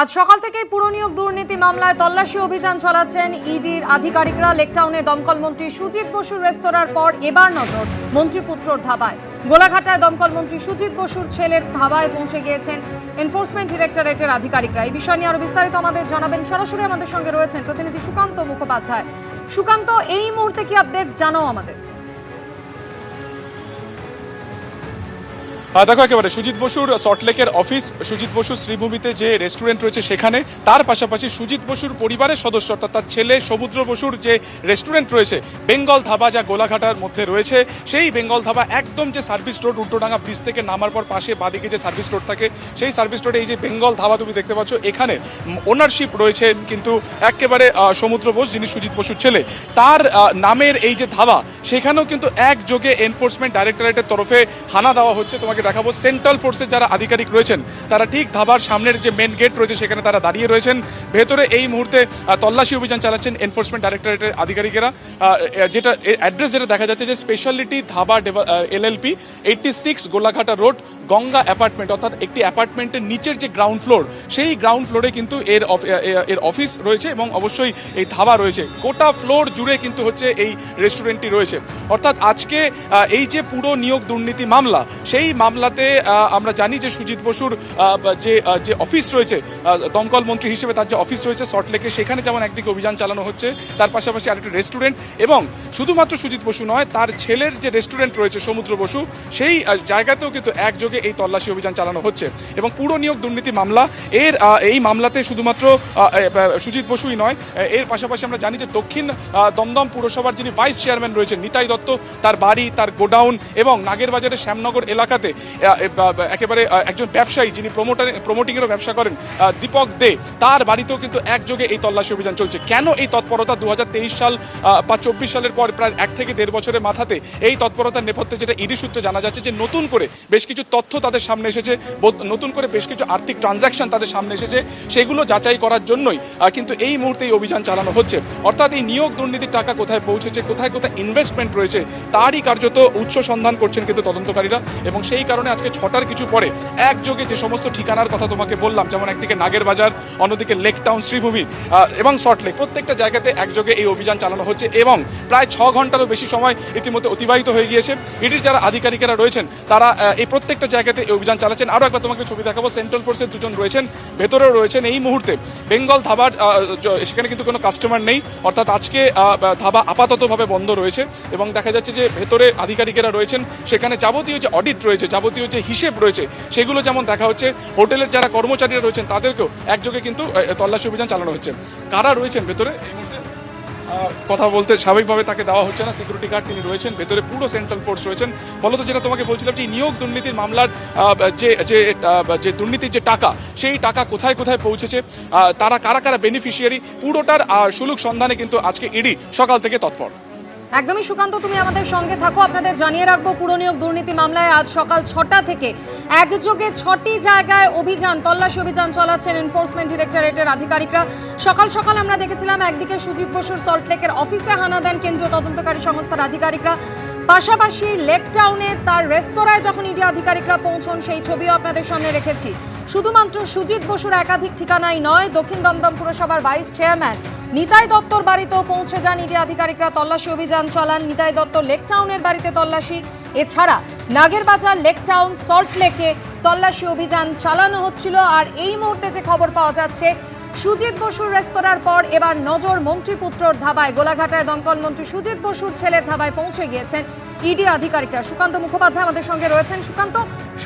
আজ সকাল থেকেই পুরনিয়োগ দুর্নীতি মামলায় তল্লাশি অভিযান চালাচ্ছেন ইডির আধিকারিকরা। লেকটাউনে দমকল মন্ত্রী সুজিত বসুর রেস্তোরাঁর পর এবার নজর মন্ত্রীপুত্রর ধাবায়। গোলাঘাটায় দমকল মন্ত্রী সুজিত বসুর ছেলের ধাবায় পৌঁছে গিয়েছেন এনফোর্সমেন্ট ডিরেক্টরেটের আধিকারিকরা। এই বিষয় নিয়ে আরও বিস্তারিত আমাদের জানাবেন সরাসরি আমাদের সঙ্গে রয়েছেন প্রতিনিধি সুকান্ত মুখোপাধ্যায়। সুকান্ত, এই মুহূর্তে কি আপডেটস জানাও আমাদের? দেখো একেবারে সুজিত বসুর সল্টলেকের অফিস সুজিত বসুর শ্রীভূমিতে যে রেস্টুরেন্ট রয়েছে সেখানে, তার পাশাপাশি সুজিত বসুর পরিবারের সদস্য, অর্থাৎ তার ছেলে সমুদ্র বসুর যে রেস্টুরেন্ট রয়েছে, বেঙ্গল ধাবা যা গোলাঘাটার মধ্যে রয়েছে, সেই বেঙ্গল ধাবা একদম যে সার্ভিস রোড উল্টোডাঙ্গা ব্রিজ থেকে নামার পর পাশে বাদিকে যে সার্ভিস রোড থাকে, সেই সার্ভিস রোডে এই যে বেঙ্গল ধাবা তুমি দেখতে পাচ্ছ, এখানে ওনারশিপ রয়েছে কিন্তু একেবারে সমুদ্র বোস, যিনি সুজিত বসুর ছেলে। তার নামের এই যে ধাবা, সেখানেও কিন্তু একযোগে এনফোর্সমেন্ট ডাইরেক্টরেটের তরফে হানা দেওয়া হচ্ছে, তোমাকে দেখাবো। সেন্ট্রাল ফোর্সের যারা আধিকারিক রয়েছেন, তারা ঠিক ধাবার সামনের যে মেন গেট রয়েছে, সেখানে তারা দাঁড়িয়ে রয়েছেন। ভেতরে এই মুহূর্তে তল্লাশি অভিযান চালাচ্ছেন এনফোর্সমেন্ট ডাইরেক্টরেটের আধিকারিকেরা। যেটা অ্যাড্রেস যেটা দেখা যাচ্ছে যে speciality dhaba LLP eighty six Golaghata road Ganga apartment অর্থাৎ একটি অ্যাপার্টমেন্টের নিচের যে গ্রাউন্ড ফ্লোর সেই গ্রাউন্ড ফ্লোরে কিন্তু এর এর অফিস রয়েছে এবং অবশ্যই এই ধাবা রয়েছে। গোটা ফ্লোর জুড়ে কিন্তু হচ্ছে এই রেস্টুরেন্টটি রয়েছে। অর্থাৎ আজকে এই যে পুরো নিয়োগ দুর্নীতি মামলা, সেই মামলাতে আমরা জানি যে সুজিত বসুর যে যে অফিস রয়েছে দমকল মন্ত্রী হিসেবে তার যে অফিস রয়েছে সল্টলেকে সেখানে যেমন একদিকে অভিযান চালানো হচ্ছে, তার পাশাপাশি আরেকটি রেস্টুরেন্ট এবং শুধুমাত্র সুজিত বসু নয়, তার ছেলের যে রেস্টুরেন্ট রয়েছে সমুদ্র বসু, সেই জায়গাতেও কিন্তু একযোগে এই তল্লাশি অভিযান চালানো হচ্ছে। এবং পুরো নিয়োগ দুর্নীতি মামলা, এর এই মামলাতে শুধুমাত্র সুজিত বসুই নয় এর পাশাপাশি আমরা জানি যে দক্ষিণ দমদম পুরসভার যিনি ভাইস চেয়ারম্যান রয়েছেন নিতাই দত্ত, তার বাড়ি, তার গোডাউন এবং নাগেরবাজারের শ্যামনগর এলাকাতে একেবারে একজন ব্যবসায়ী যিনি প্রমোটার প্রমোটিংয়েরও ব্যবসা করেন দীপক দে, তার বাড়িতেও কিন্তু একযোগে এই তল্লাশি অভিযান চলছে। কেন এই তৎপরতা দু হাজার তেইশ সাল বা চব্বিশ সালের পর প্রায় এক থেকে দেড় বছরের মাথাতে এই তৎপরতার নেপথ্যে যেটা ইডি সূত্রে জানা যাচ্ছে যে নতুন করে বেশ কিছু তথ্য তাদের সামনে এসেছে নতুন করে বেশ কিছু আর্থিক ট্রানজ্যাকশন তাদের সামনে এসেছে, সেগুলো যাচাই করার জন্যই কিন্তু এই মুহূর্তে এই অভিযান চালানো হচ্ছে। অর্থাৎ এই নিয়োগ দুর্নীতির টাকা কোথায় পৌঁছেছে, কোথায় কোথায় ইনভেস্টমেন্ট রয়েছে, তারই কার্যত উৎস সন্ধান করছেন কিন্তু তদন্তকারীরা এবং সেই কারণে আজকে ছটার কিছু পরে একযোগে যে সমস্ত ঠিকানার কথা তোমাকে বললাম, যেমন একদিকে নাগের বাজার, অন্যদিকে লেক টাউন শ্রীভূমি এবং সল্টলেক প্রত্যেকটা জায়গাতে একযোগে এই অভিযান চালানো হচ্ছে এবং প্রায় ছ ঘন্টারও বেশি সময় ইতিমধ্যে অতিবাহিত হয়ে গিয়েছে। ইডির যারা আধিকারিকেরা রয়েছেন, তারা এই প্রত্যেকটা জায়গাতে এই অভিযান চালাচ্ছেন। আরও একবার তোমাকে ছবি দেখাবো, সেন্ট্রাল ফোর্সের দুজন রয়েছেন, ভেতরেও রয়েছেন। এই মুহূর্তে বেঙ্গল ধাবার সেখানে কিন্তু কোনো কাস্টমার নেই, অর্থাৎ আজকে ধাবা আপাততভাবে বন্ধ রয়েছে এবং দেখা যাচ্ছে যে ভেতরে আধিকারিকেরা রয়েছেন, সেখানে যাবতীয় যে অডিট রয়েছে যাবতীয় যে হিসেব রয়েছে, সেগুলো যেমন দেখা হচ্ছে, হোটেলের যারা কর্মচারীরা রয়েছেন, তাদেরকেও একযোগে কিন্তু তল্লাশি অভিযান চালানো হচ্ছে। কারা রয়েছেন ভেতরে? এই মুহূর্তে কথা বলতে স্বাভাবিকভাবে তাকে দেওয়া হচ্ছে না সিকিউরিটি গার্ড তিনি রয়েছেন, ভেতরে পুরো সেন্ট্রাল ফোর্স রয়েছেন। ফলত যেটা তোমাকে বলছিলাম যে, নিয়োগ দুর্নীতির মামলার যে যে যে দুর্নীতির যে টাকা, সেই টাকা কোথায় কোথায় পৌঁছেছে তারা কারা কারা বেনিফিশিয়ারি পুরোটার সুলুক সন্ধানে কিন্তু আজকে ইডি সকাল থেকে তৎপর। একদমই সুকান্ত, তুমি আমাদের সঙ্গে থাকো। আপনাদের জানিয়ে রাখব পুরনিয়োগ দুর্নীতি মামলায় আজ সকাল ছটা থেকে একযোগে ছটি জায়গায় অভিযান, তল্লাশি অভিযান চলাচ্ছেন এনফোর্সমেন্ট ডিরেক্টরেটের আধিকারিকরা। সকাল সকাল আমরা দেখেছিলাম, একদিকে সুজিত বসুর সল্টলেকের অফিসে হানা দেন কেন্দ্রীয় তদন্তকারী সংস্থার আধিকারিকরা। পাশাপাশি লেক টাউনে তার রেস্তোরাঁয় যখন ইডি আধিকারিকরা পৌঁছন, সেই ছবিও আপনাদের সামনে রেখেছি। শুধুমাত্র সুজিত বসুর একাধিক ঠিকানাই নয়, দক্ষিণ দমদম পুরসভার ভাইস চেয়ারম্যান নিতাই দত্তর বাড়িতেও পৌঁছে যান ইডি আধিকারিকরা। তল্লাশি অভিযান চালান নিতাই দত্ত লেক টাউনের বাড়িতে তল্লাশি। এছাড়া নাগেরবাজার লেক টাউন সল্ট লেকে তল্লাশি অভিযান চালানো হচ্ছিল। আর এই মুহূর্তে যে খবর পাওয়া যাচ্ছে, সুজিত বসুর রেস্তোরাঁর পর এবার নজর মন্ত্রীপুত্রর ধাবায়। গোলাঘাটায় দমকল মন্ত্রী সুজিত বসুর ছেলের ধাবায় পৌঁছে গিয়েছেন ইডি আধিকারিকরা। সুকান্ত মুখোপাধ্যায় আমাদের সঙ্গে রয়েছেন। সুকান্ত,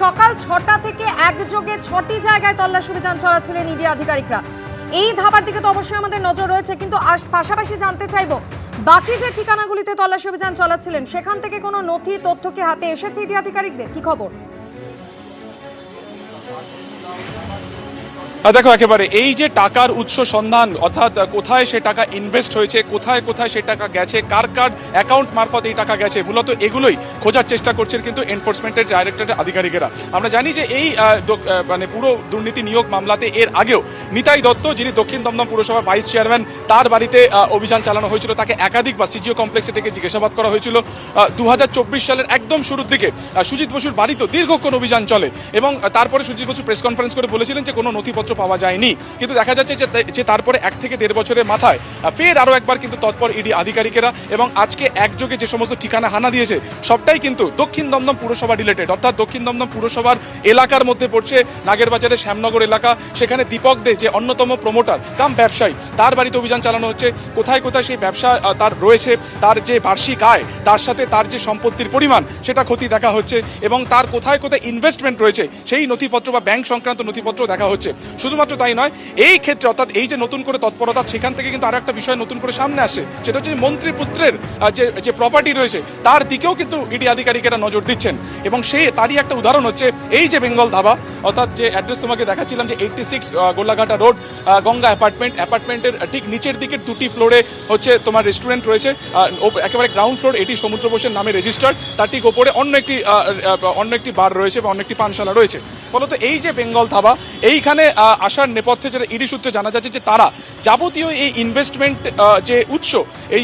সকাল ছটা থেকে একযোগে ছটি জায়গায় তল্লাশি অভিযান চালাচ্ছিলেন ইডি আধিকারিকরা। এই ধাবার দিকে তো অবশ্যই আমাদের নজর রয়েছে, কিন্তু পাশাপাশি জানতে চাইব, বাকি যে ঠিকানাগুলিতে তল্লাশি অভিযান চলাচ্ছিলেন, সেখান থেকে কোনো নথি, তথ্য কি হাতে এসেছে ইডি আধিকারিকদের? কি খবর? দেখো, একেবারে এই যে টাকার উৎস সন্ধান, অর্থাৎ কোথায় সে টাকা ইনভেস্ট হয়েছে, কোথায় কোথায় সে টাকা গেছে, কার কার অ্যাকাউন্ট মারফত এই টাকা গেছে, মূলত এগুলোই খোঁজার চেষ্টা করছেন কিন্তু এনফোর্সমেন্টের ডাইরেক্টরের আধিকারিকেরা। আমরা জানি যে এই মানে পুরো দুর্নীতি নিয়োগ মামলাতে এর আগেও নিতাই দত্ত, যিনি দক্ষিণ দমদম পুরসভার ভাইস চেয়ারম্যান তার বাড়িতে অভিযান চালানো হয়েছিল, তাকে একাধিক বা সিজিও কমপ্লেক্সে থেকে জিজ্ঞাসাবাদ করা হয়েছিল। দু হাজার চব্বিশ সালের একদম শুরুর দিকে সুজিত বসুর বাড়িতেও দীর্ঘক্ষণ অভিযান চলে এবং তারপরে সুজিত বসু প্রেস কনফারেন্স করে বলেছিলেন যে কোনো নথিপত্র পাওয়া যায়নি। কিন্তু দেখা যাচ্ছে যে তারপরে এক থেকে দেড় বছরের মাথায় ফের আরও একবার কিন্তু তৎপর ইডি আধিকারিকেরা এবং আজকে একযোগে যে সমস্ত ঠিকানা হানা দিয়েছে, সবটাই কিন্তু দক্ষিণ দমদম পুরসভা রিলেটেড অর্থাৎ দক্ষিণ দমদম পুরসভার এলাকার মধ্যে পড়ছে নাগেরবাজারের শ্যামনগর এলাকা, সেখানে দীপক দে, যে অন্যতম প্রমোটার কাম ব্যবসায়ী, তার বাড়িতে অভিযান চালানো হচ্ছে। কোথায় কোথায় সেই ব্যবসা তার রয়েছে, তার যে বার্ষিক আয়, তার সাথে তার যে সম্পত্তির পরিমাণ, সেটা ক্ষতি দেখা হচ্ছে এবং তার কোথায় কোথায় ইনভেস্টমেন্ট রয়েছে, সেই নথিপত্র বা ব্যাংক সংক্রান্ত নথিপত্র দেখা হচ্ছে। শুধুমাত্র তাই নয়, এই ক্ষেত্রে অর্থাৎ এই যে নতুন করে তৎপরতা, সেখান থেকে কিন্তু আরও একটা বিষয় নতুন করে সামনে আসে। সেটা হচ্ছে মন্ত্রী পুত্রের যে যে প্রপার্টি রয়েছে, তার দিকেও কিন্তু ইডি আধিকারিকেরা নজর দিচ্ছেন। এবং সেই তারই একটা উদাহরণ হচ্ছে, এই যে বেঙ্গল ধাবা, অর্থাৎ যে অ্যাড্রেস তোমাকে দেখাচ্ছিলাম যে eighty six Gollaghata road Ganga apartment অ্যাপার্টমেন্টের ঠিক নিচের দিকে দুটি ফ্লোরে হচ্ছে তোমার রেস্টুরেন্ট রয়েছে একেবারে গ্রাউন্ড ফ্লোর এটি সমুদ্র বোসের নামে রেজিস্টার্ড তার ঠিক ওপরে অন্য একটি অন্য একটি বার রয়েছে বা অন্য একটি পানশালা রয়েছে। ফলত এই যে বেঙ্গল ধাবা, এইখানে আসার নেপথ্যে যেটা ইডি সূত্রে জানা যাচ্ছে যে তারা যাবতীয় এই ইনভেস্টমেন্ট যে উৎস, এই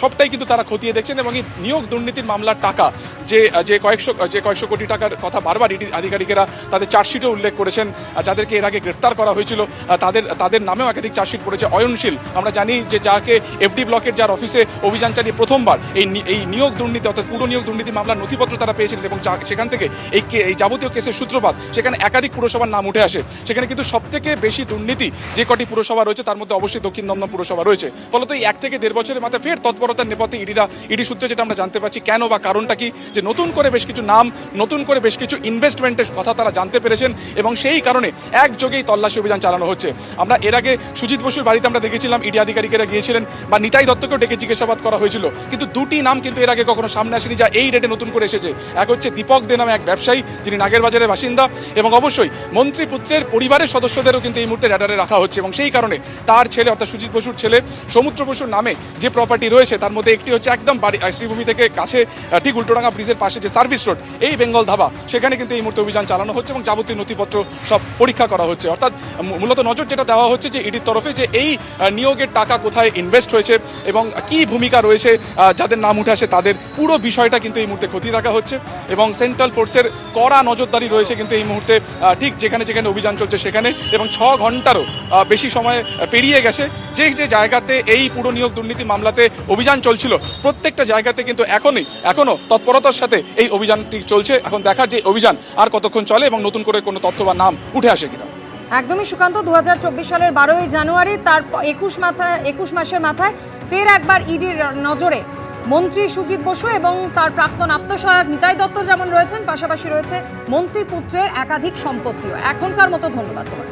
সবটাই কিন্তু তারা খতিয়ে দেখছেন এবং এই নিয়োগ দুর্নীতির মামলার টাকা যে যে কয়েকশো যে কয়েকশো কোটি টাকার কথা বারবার ইডি আধিকারিকেরা তাদের চার্জশিটে উল্লেখ করেছেন যাদেরকে এর আগে গ্রেফতার করা হয়েছিল তাদের তাদের নামেও একাধিক চার্জশিট পড়েছে। অয়নশীল, আমরা জানি যে যাকে এফডি ব্লকের যার অফিসে অভিযান চালিয়ে প্রথমবার এই এই নিয়োগ দুর্নীতি, অর্থাৎ পুরো নিয়োগ দুর্নীতি মামলার নথিপত্র তারা পেয়েছিলেন এবং সেখান থেকে এই এই যাবতীয় কেসের সূত্রপাত, সেখানে একাধিক পুরসভার নাম উঠে আসে। সেখানে কিন্তু সব থেকে বেশি দুর্নীতি যে কটি পুরসভা রয়েছে, তার মধ্যে অবশ্যই দক্ষিণ দমদম পুরসভা রয়েছে। ফলত এই এক থেকে দেড় বছরের মাথায় ফের তৎপরতার নেপথ্যে ইডিরা, ইডি সূত্রে যেটা আমরা জানতে পারছি কেন বা কারণটা কি, যে নতুন করে বেশ কিছু নাম, নতুন করে বেশ কিছু ইনভেস্টমেন্টের কথা তারা জানতে পেরেছেন এবং সেই কারণে একযোগেই তল্লাশি অভিযান চালানো হচ্ছে। আমরা এর আগে সুজিত বসুর বাড়িতে আমরা দেখেছিলাম, ইডি আধিকারিকেরা গিয়েছিলেন বা নিতাই দত্তকেও ডেকে জিজ্ঞাসাবাদ করা হয়েছিল। কিন্তু দুটি নাম কিন্তু এর আগে কখনো সামনে আসেনি, যা এই রেটে নতুন করে এসেছে। এক হচ্ছে দীপক দে নামে এক ব্যবসায়ী, যিনি নাগের বাজারের বাসিন্দা এবং অবশ্যই মন্ত্রী পুত্রের পরিবারের সদস্যদেরও কিন্তু এই মুহূর্তে র্যাডারে রাখা হচ্ছে এবং সেই কারণে তার ছেলে অর্থাৎ সুজিত বসুর ছেলে সমুদ্র বসুর নামে যে প্রপার্টি রয়েছে, তার মধ্যে একটি হচ্ছে একদম বাড়ি শ্রীভূমি থেকে কাছে ঠিক উল্টোডাঙ্গা ব্রিজের পাশে যে সার্ভিস রোড এই বেঙ্গল ধাবা, সেখানে কিন্তু এই মুহূর্তে অভিযান চালানো হচ্ছে এবং যাবতীয় নথিপত্র সব পরীক্ষা করা হচ্ছে। অর্থাৎ মূলত নজর যেটা দেওয়া হচ্ছে যে ইডির তরফে যে এই নিয়োগের টাকা কোথায় ইনভেস্ট হয়েছে এবং কি ভূমিকা রয়েছে যাদের নাম উঠে আসে তাদের পুরো বিষয়টা কিন্তু এই মুহূর্তে খতিয়ে দেখা হচ্ছে এবং সেন্ট্রাল ফোর্সের কড়া নজরদারি রয়েছে কিন্তু এই মুহূর্তে ঠিক যেখানে যেখানে অভিযান চলছে সেখানে। এবং ছ ঘন্টারও বেশি সময় পেরিয়ে গেছে। যে যে জায়গাতে এই পুরো নিয়োগ দুর্নীতি মামলাতে অভিযান চলছিল, প্রত্যেকটা জায়গাতে কিন্তু এখনই এখনও তৎপরতার সাথে এই অভিযানটি চলছে। এখন দেখার যে অভিযান, আর কতক্ষণ চলে এবং নতুন করে কোনো তথ্য বা নাম উঠে আসে কিনা। একদমই সুকান্ত দু হাজার চব্বিশ সালের বারোই জানুয়ারি তার একুশ মাথায় একুশ মাসের মাথায় ফের একবার ইডির নজরে। মন্ত্রী সুজিত বসু এবং তার প্রাক্তন আত্মসহায়ক নিতাই দত্ত যেমন রয়েছেন, পাশাপাশি রয়েছে মন্ত্রী পুত্রের একাধিক সম্পত্তিও। এখনকার মতো ধন্যবাদ তোমার।